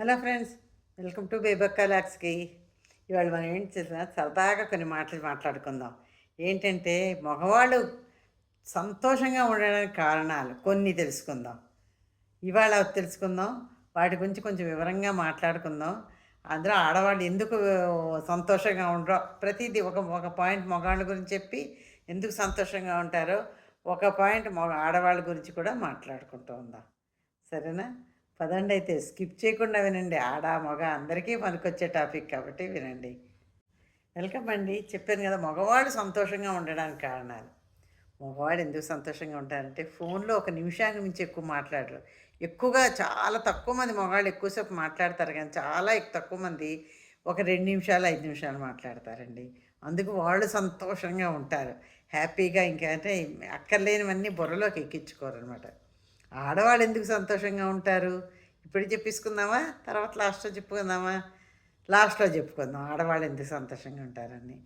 Hello friends welcome to బేబక్క లాక్స్కి. ఇవాళ మనం ఏంటి చేసినా సరదాగా కొన్ని మాటలు మాట్లాడుకుందాం. ఏంటంటే మగవాళ్ళు సంతోషంగా ఉండడానికి కారణాలు కొన్ని తెలుసుకుందాం. ఇవాళ తెలుసుకుందాం వాటి గురించి కొంచెం వివరంగా మాట్లాడుకుందాం. అందులో ఆడవాళ్ళు ఎందుకు సంతోషంగా ఉండరో ప్రతిదీ ఒక ఒక పాయింట్ మగవాళ్ళ గురించి చెప్పి ఎందుకు సంతోషంగా ఉంటారో ఒక పాయింట్ మగ ఆడవాళ్ళ గురించి కూడా మాట్లాడుకుంటూ ఉందాం. సరేనా? పదండి అయితే స్కిప్ చేయకుండా వినండి. ఆడ మగ అందరికీ పనికొచ్చే టాపిక్ కాబట్టి వినండి. వెల్కమ్ అండి. చెప్పాను కదా మగవాళ్ళు సంతోషంగా ఉండడానికి కారణాలు. మగవాడు ఎందుకు సంతోషంగా ఉంటారంటే ఫోన్లో ఒక నిమిషానికి మించి ఎక్కువ మాట్లాడరు. ఎక్కువగా చాలా తక్కువ మంది మగవాళ్ళు ఎక్కువసేపు మాట్లాడతారు కానీ చాలా తక్కువ మంది ఒక రెండు నిమిషాలు ఐదు నిమిషాలు మాట్లాడతారండి. అందుకు వాళ్ళు సంతోషంగా ఉంటారు. హ్యాపీగా ఇంకా అంటే అక్కర్లేనివన్నీ బుర్రలోకి ఎక్కించుకోరు అనమాట ఆడవాళ్ళు ఎందుకు సంతోషంగా ఉంటారు? ఇప్పుడు చెప్పేసుకుందామా? తర్వాత లాస్ట్లో చెప్పుకుందామా? లాస్ట్లో చెప్పుకుందాం. ఆడవాళ్ళు ఎందుకు సంతోషంగా ఉంటారని.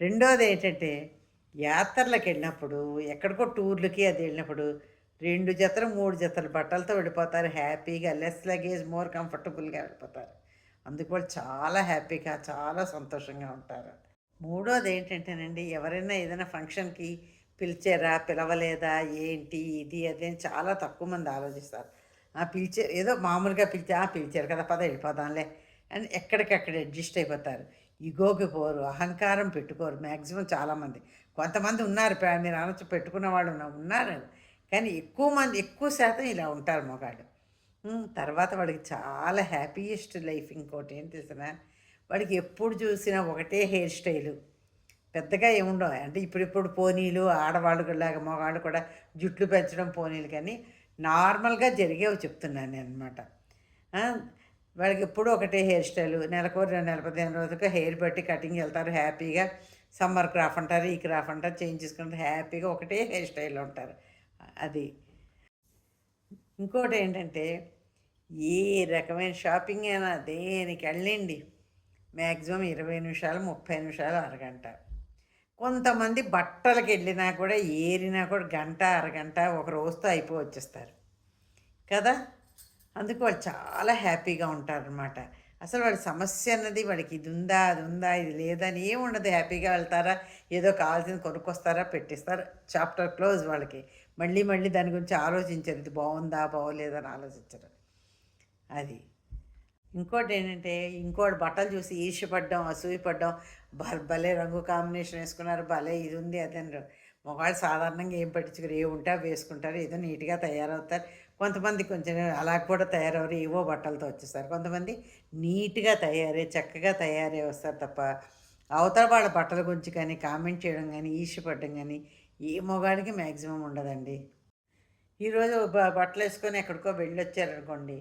రెండోది ఏంటంటే యాత్రలకు వెళ్ళినప్పుడు ఎక్కడికో టూర్లకి అది వెళ్ళినప్పుడు రెండు జతలు మూడు జతలు బట్టలతో వెళ్ళిపోతారు. హ్యాపీగా లెస్ లగేజ్ మోర్ కంఫర్టబుల్గా వెళ్ళిపోతారు. అందుకు వాళ్ళు చాలా హ్యాపీగా చాలా సంతోషంగా ఉంటారు. మూడోది ఏంటంటేనండి ఎవరైనా ఏదైనా ఫంక్షన్కి పిలిచారా పిలవలేదా ఏంటి ఇది అది అని చాలా తక్కువ మంది ఆలోచిస్తారు. ఆ పిలిచే ఏదో మామూలుగా పిలిచా "ఆ, పిలిచారు కదా పద వెళ్ళిపోదాంలే అని ఎక్కడికక్కడ అడ్జస్ట్ అయిపోతారు. ఇగోకి పోరు అహంకారం పెట్టుకోరు మ్యాక్సిమం చాలామంది కొంతమంది ఉన్నారు మీరు అనొచ్చు పెట్టుకున్న వాళ్ళు ఉన్నారు కానీ ఎక్కువ మంది ఎక్కువ శాతం ఇలా ఉంటారు మగాళ్ళు. తర్వాత వాడికి చాలా హ్యాపీయెస్ట్ లైఫ్ ఇంకోటి ఏం తెలిసిన వాడికి ఎప్పుడు చూసినా ఒకటే హెయిర్ స్టైలు పెద్దగా ఏముండవు. అంటే ఇప్పుడిప్పుడు పోనీలు ఆడవాళ్ళు లాగా మగవాళ్ళు కూడా జుట్లు పెంచడం పోనీలు కానీ నార్మల్గా జరిగేవి చెప్తున్నాను నేను అనమాట వాళ్ళకి ఎప్పుడూ ఒకటే హెయిర్ స్టైల్. నెలకు రెండు నెల పదిహేను రోజులకు హెయిర్ పెట్టి కటింగ్ వెళ్తారు హ్యాపీగా సమ్మర్ క్రాఫ్ అంటారు ఈ క్రాఫ్ అంటారు చేంజ్ చేసుకుంటారు హ్యాపీగా ఒకటే హెయిర్ స్టైల్ ఉంటారు. అది. ఇంకోటి ఏంటంటే ఏ రకమైన షాపింగ్ అయినా దేనికి వెళ్ళండి మ్యాక్సిమం ఇరవై నిమిషాలు ముప్పై నిమిషాలు అరగంట. కొంతమంది బట్టలకు వెళ్ళినా కూడా ఏరినా కూడా గంట అరగంట ఒక రోజుతో అయిపో వచ్చేస్తారు. కదా? అందుకు వాళ్ళు చాలా హ్యాపీగా ఉంటారనమాట అసలు వాళ్ళ సమస్య అన్నది వాళ్ళకి ఇది ఉందా అది ఉందా ఇది లేదా అని ఏం ఉండదు. హ్యాపీగా వెళ్తారా ఏదో కావాల్సింది కొనుక్కొస్తారా పెట్టిస్తారా చాప్టర్ క్లోజ్ వాళ్ళకి. మళ్ళీ మళ్ళీ దాని గురించి ఆలోచించరు. ఇది బాగుందా బాగోలేదా అని ఆలోచించరు. అది. ఇంకోటి ఏంటంటే ఇంకోటి బట్టలు చూసి ఈర్ష్యపడ్డం అసూయపడ్డం భలే రంగు కాంబినేషన్ వేసుకున్నారు భలే ఇది ఉంది అది అని మగవాళ్ళు సాధారణంగా ఏం పట్టించుకోరు. ఏ ఉంటే అవి వేసుకుంటారు ఏదో నీట్గా తయారవుతారు. కొంతమంది కొంచెం అలా కూడా తయారవరు ఏవో బట్టలతో వచ్చేస్తారు. కొంతమంది నీట్గా తయారై చక్కగా తయారై వస్తారు తప్ప అవతల వాళ్ళ బట్టల గురించి కానీ కామెంట్ చేయడం కానీ ఈర్ష్యపడడం కానీ ఏ మొగాడికి మ్యాక్సిమం ఉండదండి. ఈరోజు బట్టలు వేసుకొని ఎక్కడికో వెళ్ళొచ్చారనుకోండి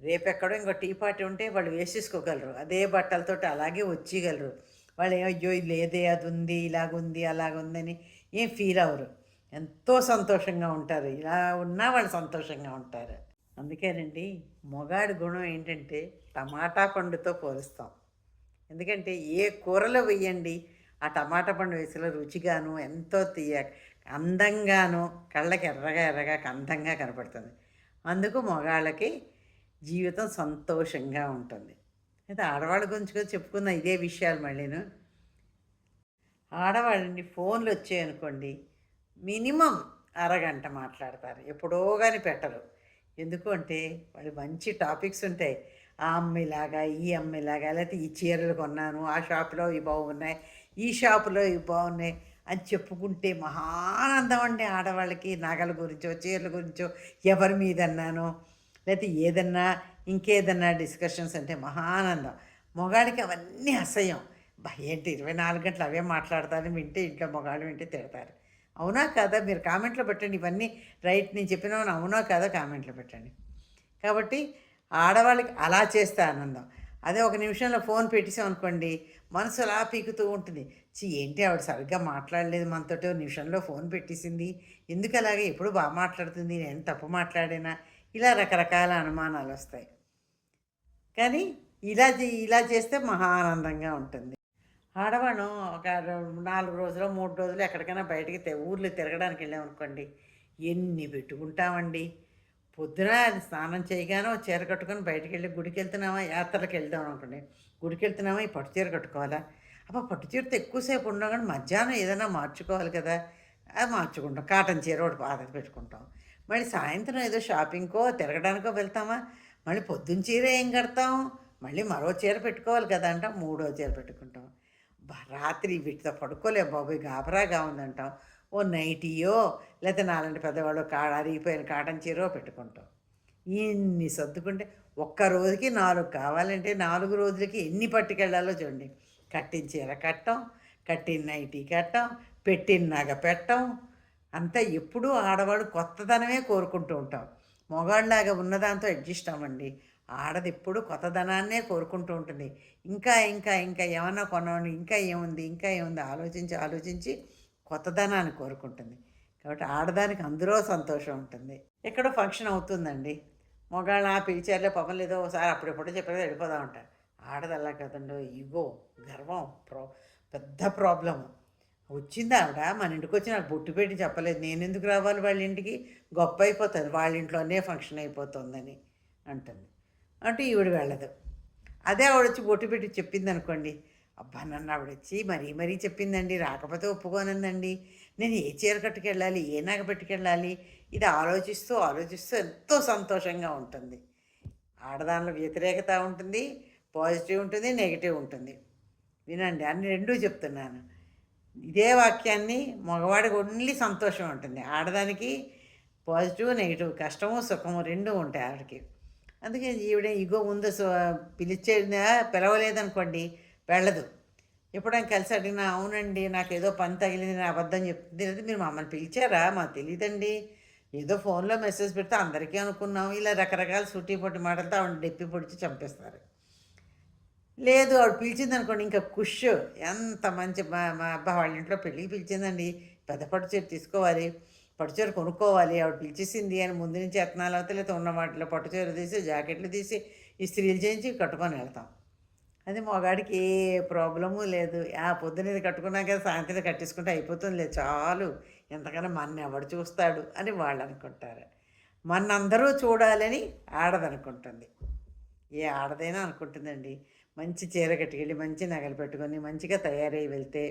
రేపు ఎక్కడో ఇంకో టీ పార్టీ ఉంటే వాళ్ళు వేసేసుకోగలరు. అదే బట్టలతో అలాగే వచ్చేయగలరు. వాళ్ళు అయ్యో లేదే అది ఉంది ఇలాగుంది అలాగుందని ఏం ఫీల్ అవ్వరు. ఎంతో సంతోషంగా ఉంటారు. ఇలా ఉన్నా వాళ్ళు సంతోషంగా ఉంటారు. అందుకేనండి మొగాడి గుణం ఏంటంటే టమాటా పండుతో పోలుస్తాం. ఎందుకంటే ఏ కూరలో వేయండి ఆ టమాటా పండు వేసిన రుచిగాను ఎంతో తీయ అందంగాను కళ్ళకి ఎర్రగా ఎర్రగా అందంగా కనపడుతుంది. అందుకు మగాళ్ళకి జీవితం సంతోషంగా ఉంటుంది. అయితే ఆడవాళ్ళ గురించి కూడా చెప్పుకుందాం ఇదే విషయాలు మళ్ళీను. ఆడవాళ్ళని ఫోన్లు వచ్చాయనుకోండి మినిమం అరగంట మాట్లాడతారు. ఎప్పుడో కానీ పెట్టరు. ఎందుకు అంటే వాళ్ళు మంచి టాపిక్స్ ఉంటాయి. ఆ అమ్మాయిలాగా ఈ అమ్మాయిలాగా లేకపోతే ఈ చీరలు కొన్నాను ఆ షాపులో ఇవి బాగున్నాయి ఈ షాపులో ఇవి బాగున్నాయి అని చెప్పుకుంటే మహానందం అండి ఆడవాళ్ళకి. నగల గురించో చీరల గురించో ఎవరి మీదన్నానో. లేకపోతే ఏదన్నా ఇంకేదన్నా డిస్కషన్స్ అంటే మహానందం. మొగాడికి అవన్నీ అసహ్యం. ఏంటి ఇరవై నాలుగు గంటలు అవే మాట్లాడతారు వింటే ఇంట్లో మొగాడు వింటే తిడతారు. అవునా కదా? మీరు కామెంట్లో పెట్టండి. ఇవన్నీ రైట్ నేను చెప్పినవని అవునా కదా? కామెంట్లో పెట్టండి. కాబట్టి ఆడవాళ్ళకి అలా చేస్తే ఆనందం. అదే ఒక నిమిషంలో ఫోన్ పెట్టేసాం అనుకోండి మనసు అలా పీకుతూ ఉంటుంది. చి ఏంటి ఆవిడ సరిగ్గా మాట్లాడలేదు మనతోటి? నిమిషంలో ఫోన్ పెట్టేసింది. ఎందుకు అలాగే? ఎప్పుడు బాగా మాట్లాడుతుంది? నేను తప్పు మాట్లాడినా? ఇలా రకరకాల అనుమానాలు వస్తాయి కానీ ఇలా చే- ఇలా చేస్తే మహా ఆనందంగా ఉంటుంది. ఆడవాళ్ళం ఒక నాలుగు రోజులు మూడు రోజులు ఎక్కడికైనా బయటికి ఊర్లో తిరగడానికి వెళ్ళామనుకోండి ఎన్ని పెట్టుకుంటామండి? పొద్దున స్నానం చేయగానే చీర కట్టుకొని బయటికి వెళ్ళి గుడికి వెళ్తున్నామా యాత్రలకు వెళ్దాం అనుకోండి. గుడికి వెళ్తున్నామా ఈ పట్టు చీర కట్టుకోవాలా? అబ్బా పట్టు చీరతో ఎక్కువసేపు ఉండగానే కానీ మధ్యాహ్నం ఏదైనా మార్చుకోవాలి కదా? అది మార్చుకుంటాం. కాటన్ చీర ఒకటి పాత పెట్టుకుంటాం. మళ్ళీ సాయంత్రం ఏదో షాపింగ్కో తిరగడానికో వెళ్తామా? మళ్ళీ పొద్దున్న చీర ఏం కడతాం? మళ్ళీ మరో చీర పెట్టుకోవాలి కదా అంటాం మూడో చీర పెట్టుకుంటాం. రాత్రి వీటితో పడుకోలే బాబోయ్ గాబరాగా ఉందంటాం. ఓ నైటీయో లేకపోతే నాలంటి పెద్దవాళ్ళు కాడ అరిగిపోయిన కాటన్ చీరో పెట్టుకుంటాం. ఇన్ని సర్దుకుంటే ఒక్క రోజుకి నాలుగు కావాలంటే నాలుగు రోజులకి ఎన్ని పట్టుకెళ్ళాలో చూడండి. కట్టిన చీర కట్టం కట్టిన నైటీ కట్టం పెట్టిన నగ పెట్టం అంతా ఎప్పుడూ ఆడవాడు కొత్తదనమే కోరుకుంటూ ఉంటాం. మగాళ్ళలాగా ఉన్నదాంతో అడ్జస్ట్ అవ్వండి. ఆడది ఎప్పుడు కొత్తదనాన్నే కోరుకుంటూ ఉంటుంది. ఇంకా ఇంకా ఇంకా ఏమన్నా కొనవండి ఇంకా ఏముంది ఇంకా ఏముంది ఆలోచించి ఆలోచించి కొత్తదనాన్ని కోరుకుంటుంది. కాబట్టి ఆడదానికి అందులో సంతోషం ఉంటుంది. ఎక్కడో ఫంక్షన్ అవుతుందండి. మొగాళ్ళ పిలిచారులే పాపం లేదో ఒకసారి అప్పుడెప్పుడో చెప్పేది వెళ్ళిపోదాం ఉంటారు ఆడదల్లా కదండో ఇగో గర్వం ప్రో పెద్ద ప్రాబ్లము. వచ్చింది ఆవిడ. మన ఇంటికి వచ్చి నాకు బొట్టు పెట్టి చెప్పలేదు. నేను ఎందుకు రావాలి వాళ్ళ ఇంటికి? గొప్ప అయిపోతుంది వాళ్ళ ఇంట్లోనే ఫంక్షన్ అయిపోతుందని అంటుంది. అంటే ఈవిడ వెళ్ళదు. అదే ఆవిడ వచ్చి బొట్టు పెట్టి చెప్పింది అనుకోండి అబ్బా నన్ను ఆవిడ వచ్చి మరీ మరీ చెప్పిందండి. రాకపోతే ఒప్పుకోనందండి. నేను ఏ చీర కట్టుకెళ్ళాలి? ఏ నగ పెట్టుకెళ్ళాలి? ఇది ఆలోచిస్తూ ఆలోచిస్తూ ఎంతో సంతోషంగా ఉంటుంది. ఆడదానిలో వ్యతిరేకత ఉంటుంది పాజిటివ్ ఉంటుంది నెగిటివ్ ఉంటుంది. వినండి అన్ని రెండూ చెప్తున్నాను. ఇదే వాక్యాన్ని మగవాడికి ఓన్లీ సంతోషం ఉంటుంది. ఆడదానికి పాజిటివ్ నెగిటివ్ కష్టము సుఖము రెండూ ఉంటాయి ఆవిడకి. అందుకే ఈవిడ ఇగో ముందు పిలిచే పిలవలేదనుకోండి వెళ్ళదు. ఎప్పుడైనా కలిసి అడిగినా అవునండి నాకు ఏదో పని తగిలింది నేను అబద్ధం చెప్తుంది లేదా మీరు మమ్మల్ని పిలిచారా? మాకు తెలియదండి ఏదో ఫోన్లో మెసేజ్ పెడితే అందరికీ అనుకున్నాం. ఇలా రకరకాల సూటి పొట్టి మాటలతో ఆవిడ డెప్పి పొడిచి చంపేస్తారు. లేదు ఆవిడ పిలిచింది అనుకోండి ఇంకా కుష్. ఎంత మంచి మా మా అబ్బా వాళ్ళ ఇంట్లో పెళ్ళికి పిలిచిందండి. పెద్ద పట్టుచీర తీసుకోవాలి పట్టు చీర కొనుక్కోవాలి ఆవిడ పిలిచేసింది అని ముందు నుంచి ఎత్తనాలు అవుతాయి లేకపోతే ఉన్న వాటిలో పట్టుచీర తీసి జాకెట్లు తీసి ఇస్త్రీలు చేయించి కట్టుకొని వెళ్తాం. అది మగాడికి ఏ ప్రాబ్లము లేదు. ఆ పొద్దున ఇది కట్టుకున్నాక సాయంత్రం కట్టేసుకుంటే అయిపోతుంది లేదు చాలు. ఎంతకన్నా మన ఎవడు చూస్తాడు అని వాళ్ళు అనుకుంటారు. మనందరూ చూడాలని ఆడదనుకుంటుంది. ఏ ఆడదైనా అనుకుంటుందండి. మంచి చీర కట్టుకెళ్ళి మంచి నగలు పెట్టుకొని మంచిగా తయారై వెళ్తే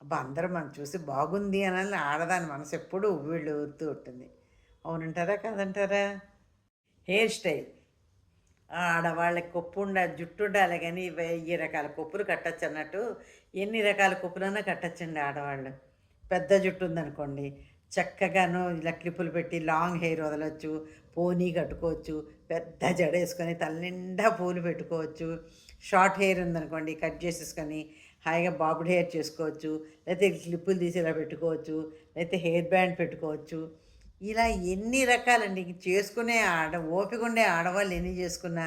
అబ్బా అందరూ మనం చూసి బాగుంది అని ఆడదాని మనసు ఎప్పుడూ ఉవ్విళ్ళు ఊరుతూ ఉంటుంది. అవునంటారా కాదంటారా? Hair style. ఆడవాళ్ళకి కొప్పు ఉండాలి జుట్టు ఉండాలి కానీ వెయ్యి రకాల కొప్పులు కట్టచ్చు అన్నట్టు ఎన్ని రకాల కొప్పులన్నా కట్టచ్చండి ఆడవాళ్ళు. పెద్ద జుట్టు ఉందనుకోండి చక్కగాను ఇలా క్లిప్పులు పెట్టి లాంగ్ హెయిర్ వదలొచ్చు పోనీ కట్టుకోవచ్చు పెద్ద జడ వేసుకొని తల నిండా పూలు పెట్టుకోవచ్చు షార్ట్ హెయిర్ ఉందనుకోండి కట్ చేసేసుకొని హాయిగా బాబుడ్ హెయిర్ చేసుకోవచ్చు లేకపోతే క్లిప్పులు తీసి ఇలా పెట్టుకోవచ్చు లేకపోతే హెయిర్ బ్యాండ్ పెట్టుకోవచ్చు. ఇలా ఎన్ని రకాలండి చేసుకునే ఆడ ఓపిక ఉండే ఆడవాళ్ళు ఎన్ని చేసుకున్నా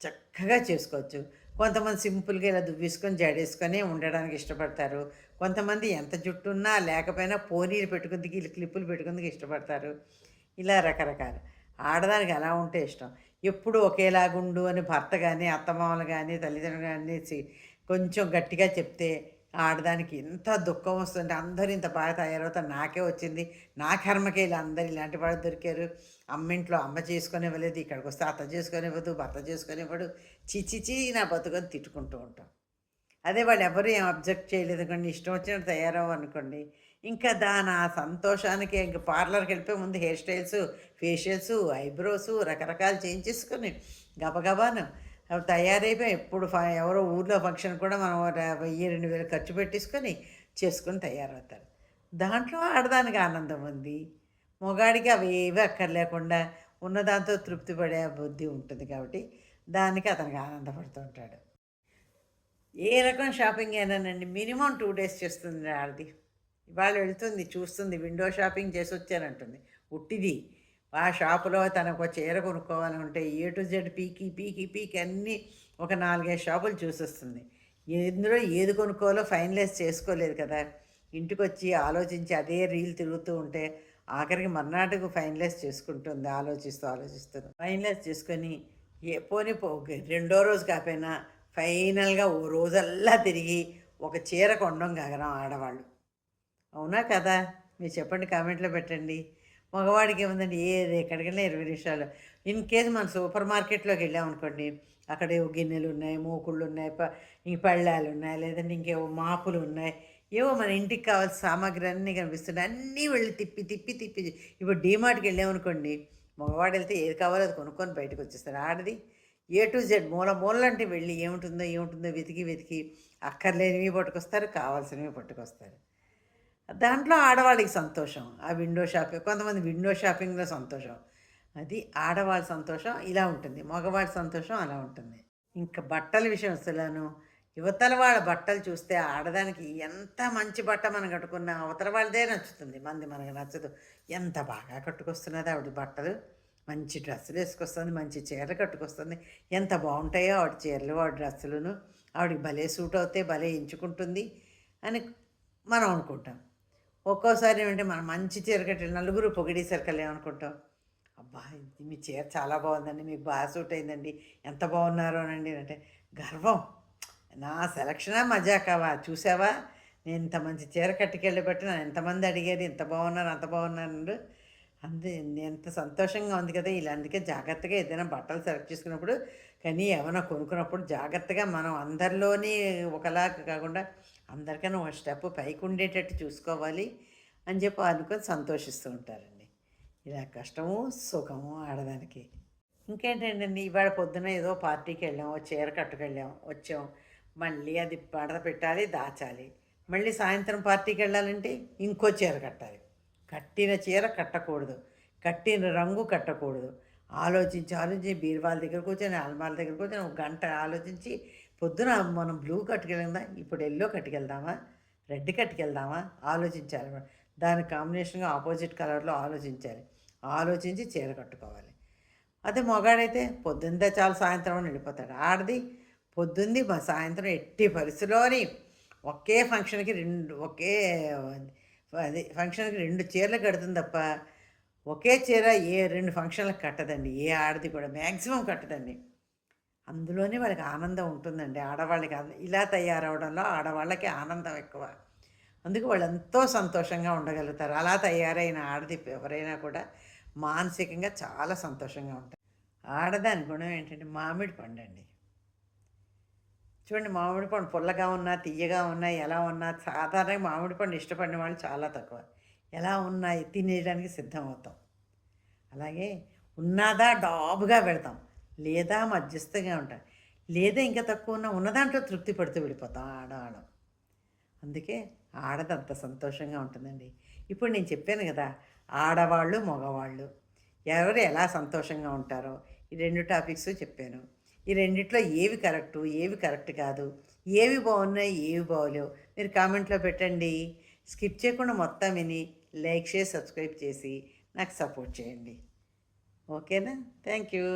చక్కగా చేసుకోవచ్చు. కొంతమంది సింపుల్గా ఇలా దువ్వేసుకొని జడేసుకొని ఉండడానికి ఇష్టపడతారు. కొంతమంది ఎంత జుట్టు ఉన్నా లేకపోయినా పోనీలు పెట్టుకుందికి ఇలా క్లిప్పులు పెట్టుకుందుకు ఇష్టపడతారు. ఇలా రకరకాలు. ఆడదానికి ఎలా ఉంటే ఇష్టం. ఎప్పుడు ఒకేలాగుండు అని భర్త కానీ అత్తమామలు కానీ తల్లిదండ్రులు కానీ కొంచెం గట్టిగా చెప్తే ఆడదానికి ఎంత దుఃఖం వస్తుంది అందరూ ఇంత బాగా తయారవుతారు. నాకే వచ్చింది. నా కర్మకే ఇలా అందరు ఇలాంటి వాడు దొరికారు. అమ్మ ఇంట్లో అమ్మ చేసుకొని ఇవ్వలేదు ఇక్కడికి వస్తే అత్త చేసుకొని ఇవ్వదు భర్త చేసుకొని ఇవ్వడు. చిచిచి నా బతుకొని తిట్టుకుంటూ ఉంటాం. అదే వాళ్ళు ఎవరు ఏం అబ్జెక్ట్ చేయలేదు కానీ ఇష్టం వచ్చినట్టు తయారవ్వనుకోండి ఇంకా దాని ఆ సంతోషానికి ఇంకా పార్లర్కి వెళ్ళిపోయి ముందు హెయిర్ స్టైల్స్ ఫేషియల్స్ ఐబ్రోస్ రకరకాలు చేయించేసుకుని గబగబాను. అవి తయారైపోయి ఎప్పుడు ఫ ఎవరో ఊర్లో ఫంక్షన్ కూడా మనం వెయ్యి రెండు వేలు ఖర్చు పెట్టేసుకొని చేసుకొని తయారవుతారు. దాంట్లో ఆడదానికి ఆనందం ఉంది. మొగాడికి అవి ఏవి అక్కర్లేకుండా ఉన్నదాంతో తృప్తి పడే బుద్ధి ఉంటుంది కాబట్టి దానికి అతనికి ఆనందపడుతూ ఉంటాడు. ఏ రకం షాపింగ్ అయినానండి మినిమం టూ డేస్ చేస్తుంది ఆడది. ఇవాళ వెళుతుంది చూస్తుంది విండో షాపింగ్ చేసి వచ్చానంటుంది ఉట్టిది. ఆ షాపులో తనకు ఒక చీర కొనుక్కోవాలని ఉంటే ఏ టు జెడ్ పీకి పీకి పీకి అన్నీ ఒక నాలుగైదు షాపులు చూసొస్తుంది. ఎందులో ఏది కొనుక్కోవాలో ఫైనలైజ్ చేసుకోలేదు కదా. ఇంటికి వచ్చి ఆలోచించి అదే రీల్ తిరుగుతూ ఉంటే ఆఖరికి మర్నాటికి ఫైనలైజ్ చేసుకుంటుంది ఆలోచిస్తూ ఆలోచిస్తుంది ఫైనలైజ్ చేసుకొని ఏ పోనీ పో రెండో రోజు కాకపోయినా ఫైనల్గా ఓ రోజల్లా తిరిగి ఒక చీర కొండం గగనం ఆడవాళ్ళు. అవునా కదా? మీరు చెప్పండి కామెంట్లో పెట్టండి. మగవాడికి ఏముందండి? ఏది ఎక్కడికైనా ఇరవై నిమిషాలు. ఇన్ కేస్ మనం సూపర్ మార్కెట్లోకి వెళ్ళామనుకోండి అక్కడ ఏవో గిన్నెలు ఉన్నాయి మూకుళ్ళు ఉన్నాయి ప ఇంక పళ్ళాలు ఉన్నాయి లేదంటే ఇంకేవో మాపులు ఉన్నాయి. ఏవో మన ఇంటికి కావాల్సిన సామాగ్రి అన్నీ కనిపిస్తున్నాయి. అన్నీ వెళ్ళి తిప్పి తిప్పి తిప్పి ఇప్పుడు డీమార్ట్కి వెళ్ళామనుకోండి మగవాడు వెళ్తే ఏది కావాలో అది కొనుక్కొని బయటకు వచ్చేస్తారు. ఆడది ఏ టు జెడ్ మూల మూలంటే వెళ్ళి ఏముంటుందో ఏముంటుందో వెతికి వెతికి అక్కర్లేనివి పట్టుకొస్తారు కావాల్సినవి పట్టుకొస్తారు. దాంట్లో ఆడవాళ్ళకి సంతోషం. ఆ విండో షాపింగ్ కొంతమంది విండో షాపింగ్లో సంతోషం. అది ఆడవాళ్ళ సంతోషం ఇలా ఉంటుంది. మగవాళ్ళ సంతోషం అలా ఉంటుంది. ఇంకా బట్టల విషయం అసలను యువతల వాళ్ళ బట్టలు చూస్తే ఆడదానికి ఎంత మంచి బట్ట మనం కట్టుకున్నా అవతల వాళ్ళదే నచ్చుతుంది. మంది మనకు నచ్చదు. ఎంత బాగా కట్టుకొస్తున్నది ఆవిడ బట్టలు. మంచి డ్రెస్సులు వేసుకొస్తుంది మంచి చీరలు కట్టుకొస్తుంది. ఎంత బాగుంటాయో ఆవిడ చీరలు ఆవిడ డ్రెస్సులను. ఆవిడకి భలే సూట్ అవుతే భలే ఎంచుకుంటుంది అని మనం అనుకుంటాం. ఒక్కోసారి ఏమంటే మనం మంచి చీర కట్టి నలుగురు పొగిడేసరికి ఏమనుకుంటాం అబ్బా ఇది మీ చీర చాలా బాగుందండి మీకు బాగా సూట్ అయిందండి ఎంత బాగున్నారో అనండి అంటే గర్వం. నా సెలక్షనా మజాకావా? చూసావా? నేను ఇంత మంచి చీర కట్టుకెళ్ళి బట్టి నన్ను ఎంతమంది అడిగారు ఇంత బాగున్నారు అంత బాగున్నారు అంతే ఎంత సంతోషంగా ఉంది కదా ఇలా అందుకే జాగ్రత్తగా ఏదైనా బట్టలు సెలెక్ట్ చేసుకున్నప్పుడు కానీ ఏమైనా కొనుక్కున్నప్పుడు జాగ్రత్తగా మనం అందరిలోని ఒకలా కాకుండా అందరికన్నా ఒక స్టెప్ పైకి ఉండేటట్టు చూసుకోవాలి అని చెప్పి అనుకొని సంతోషిస్తూ ఉంటారండి. ఇలా కష్టము సుఖము ఆడదానికి. ఇంకేంటండి ఇవాళ పొద్దున ఏదో పార్టీకి వెళ్ళాం ఓ చీర కట్టుకెళ్ళాం వచ్చాం. మళ్ళీ అది పడద పెట్టాలి దాచాలి. మళ్ళీ సాయంత్రం పార్టీకి వెళ్ళాలంటే ఇంకో చీర కట్టాలి. కట్టిన చీర కట్టకూడదు. కట్టిన రంగు కట్టకూడదు. ఆలోచించి ఆలోచించి బీరువాల దగ్గర కూర్చొని అల్మాల దగ్గర కూర్చొని ఒక గంట ఆలోచించి పొద్దున మనం బ్లూ కట్టుకెళ్ళిందా? ఇప్పుడు ఎల్లో కట్టుకెళ్దామా? రెడ్ కట్టుకెళ్దామా? ఆలోచించాలి దాని కాంబినేషన్గా ఆపోజిట్ కలర్లో ఆలోచించాలి. ఆలోచించి చీర కట్టుకోవాలి. అదే మొగాడైతే పొద్దుందే చాలు సాయంత్రం అని వెళ్ళిపోతాడు. ఆడది పొద్దుంది మా సాయంత్రం ఎట్టి పరిస్థితిలోని ఒకే ఫంక్షన్కి రెండు ఒకే అది ఫంక్షన్కి రెండు చీరలు కడుతుంది తప్ప ఒకే చీర ఏ రెండు ఫంక్షన్లకు కట్టదండి. ఏ ఆడది కూడా. మ్యాక్సిమం కట్టదండి. అందులోనే వాళ్ళకి ఆనందం ఉంటుందండి. ఆడవాళ్ళకి ఇలా తయారవడంలో ఆడవాళ్ళకి ఆనందం ఎక్కువ. అందుకు వాళ్ళు ఎంతో సంతోషంగా ఉండగలుగుతారు. అలా తయారైన ఆడది ఎవరైనా కూడా మానసికంగా చాలా సంతోషంగా ఉంటారు. ఆడదాని గుణం ఏంటంటే మామిడి పండు అండి చూడండి మామిడి పండు పుల్లగా ఉన్నా తీయగా ఉన్నా ఎలా ఉన్నా సాధారణంగా మామిడి పండు ఇష్టపడిన వాళ్ళు చాలా తక్కువ. ఎలా ఉన్నాయి తినేయడానికి సిద్ధమవుతాం. అలాగే ఉన్నాదా డాబుగా పెడతాం. లేదా మధ్యస్థంగా ఉంటాం లేదా ఇంకా తక్కువ ఉన్నా ఉన్న దాంట్లో తృప్తి పడుతూ వెళ్ళిపోతాం ఆడవాళ్ళం అందుకే ఆడది అంత సంతోషంగా ఉంటుందండి. ఇప్పుడు నేను చెప్పాను కదా ఆడవాళ్ళు మగవాళ్ళు ఎవరు ఎలా సంతోషంగా ఉంటారో ఈ రెండు టాపిక్స్ చెప్పాను. ఈ రెండిట్లో ఏవి కరెక్టు ఏవి కరెక్ట్ కాదు ఏవి బాగున్నాయి ఏవి బాగోలేవు మీరు కామెంట్లో పెట్టండి. స్కిప్ చేయకుండా మొత్తం విని లైక్ చేసి సబ్స్క్రైబ్ చేసి నాకు సపోర్ట్ చేయండి. ఓకేనా? Thank you.